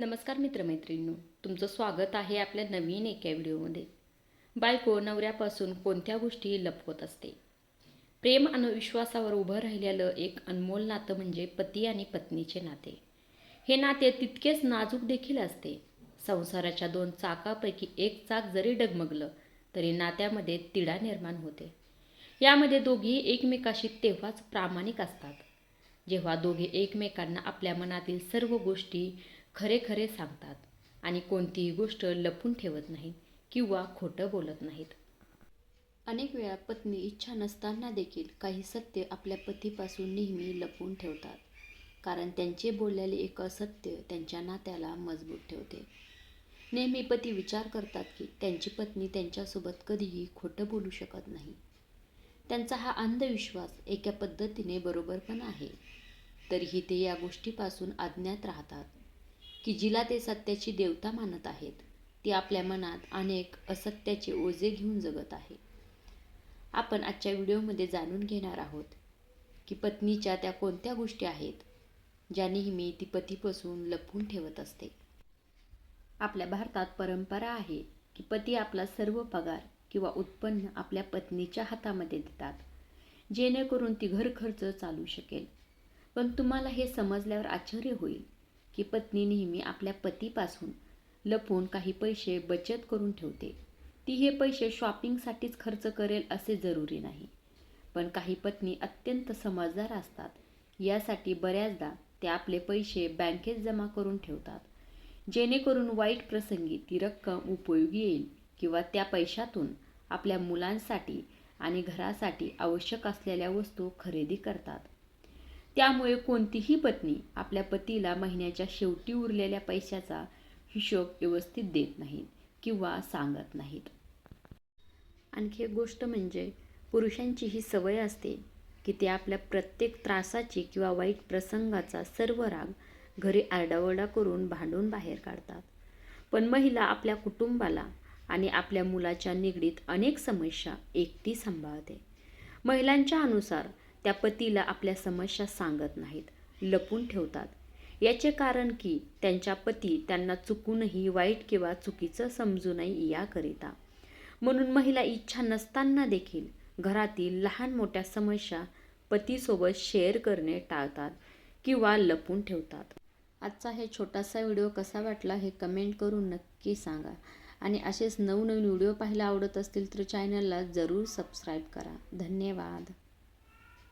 नमस्कार मित्रमैत्रिणींनो तुमचं स्वागत आहे आपल्या नवीन एका व्हिडिओमध्ये. बायको नवऱ्यापासून कोणत्या गोष्टी लपवत असते. प्रेम आणि विश्वासावर उभं राहिलेलं एक अनमोल नातं म्हणजे पती आणि पत्नीचे नाते. हे नाते तितकेच नाजूक देखील असते. संसाराच्या दोन चाकापैकी एक चाक जरी डगमगलं तरी नात्यामध्ये तिढा निर्माण होते. यामध्ये दोघी एकमेकाशी तेव्हाच प्रामाणिक असतात. जेव्हा दोघे एकमेकांना आपल्या मनातील सर्व गोष्टी खरे खरे सांगतात. आणि कोणतीही गोष्ट लपून ठेवत नाहीत किंवा खोटं बोलत नाहीत. अनेक वेळा पत्नी इच्छा नसताना देखील काही सत्य आपल्या पतीपासून नेहमी लपवून ठेवतात. कारण त्यांचे बोललेले एक असत्य त्यांच्या नात्याला मजबूत ठेवते. नेहमी पती विचार करतात की त्यांची पत्नी त्यांच्यासोबत कधीही खोटं बोलू शकत नाही. त्यांचा हा अंधविश्वास एका पद्धतीने बरोबर पण आहे. तरीही ते या गोष्टीपासून अज्ञात राहतात. की जिला ते सत्याची देवता मानत आहेत. ती आपल्या मनात अनेक असत्याचे ओझे घेऊन जगत आहे. आपण आजच्या व्हिडिओमध्ये जाणून घेणार आहोत की पत्नीच्या त्या कोणत्या गोष्टी आहेत ज्या नेहमी ती पतीपासून लपवून ठेवत असते. आपल्या भारतात परंपरा आहे की पती आपला सर्व पगार किंवा उत्पन्न आपल्या पत्नीच्या हातामध्ये देतात जेणेकरून ती घर खर्च चालू शकेल. पण तुम्हाला हे समजल्यावर आश्चर्य होईल की पत्नी नेहमी आपल्या पतीपासून लपून काही पैसे बचत करून ठेवते. ती हे पैसे शॉपिंगसाठीच खर्च करेल असे जरुरी नाही. पण काही पत्नी अत्यंत समजदार असतात. यासाठी बऱ्याचदा ते आपले पैसे बँकेत जमा करून ठेवतात. जेणेकरून वाईट प्रसंगी ती रक्कम उपयोगी येईल किंवा त्या पैशातून आपल्या मुलांसाठी आणि घरासाठी आवश्यक असलेल्या वस्तू खरेदी करतात. त्यामुळे कोणतीही पत्नी आपल्या पतीला महिन्याच्या शेवटी उरलेल्या पैशाचा हिशोब व्यवस्थित देत नाहीत किंवा सांगत नाहीत. आणखी एक गोष्ट म्हणजे पुरुषांची ही सवय असते की ते आपल्या प्रत्येक त्रासाची किंवा वाईट प्रसंगाचा सर्व राग घरी आरडाओरडा करून भांडून बाहेर काढतात. पण महिला आपल्या कुटुंबाला आणि आपल्या मुलाच्या निगडीत अनेक समस्या एकटी सांभाळते. महिलांच्या अनुसार त्या पतीला आपल्या समस्या सांगत नाहीत लपून ठेवतात. याचे कारण की त्यांच्या पती त्यांना चुकूनही वाईट किंवा चुकीचं समजू नये याकरिता म्हणून महिला इच्छा नसताना देखील घरातील लहान मोठ्या समस्या पतीसोबत शेअर करणे टाळतात किंवा लपून ठेवतात. आजचा हे छोटासा व्हिडिओ कसा वाटला हे कमेंट करून नक्की सांगा. आणि असेच नवनवीन व्हिडिओ पाहायला आवडत असतील तर चॅनलला जरूर सबस्क्राईब करा. धन्यवाद.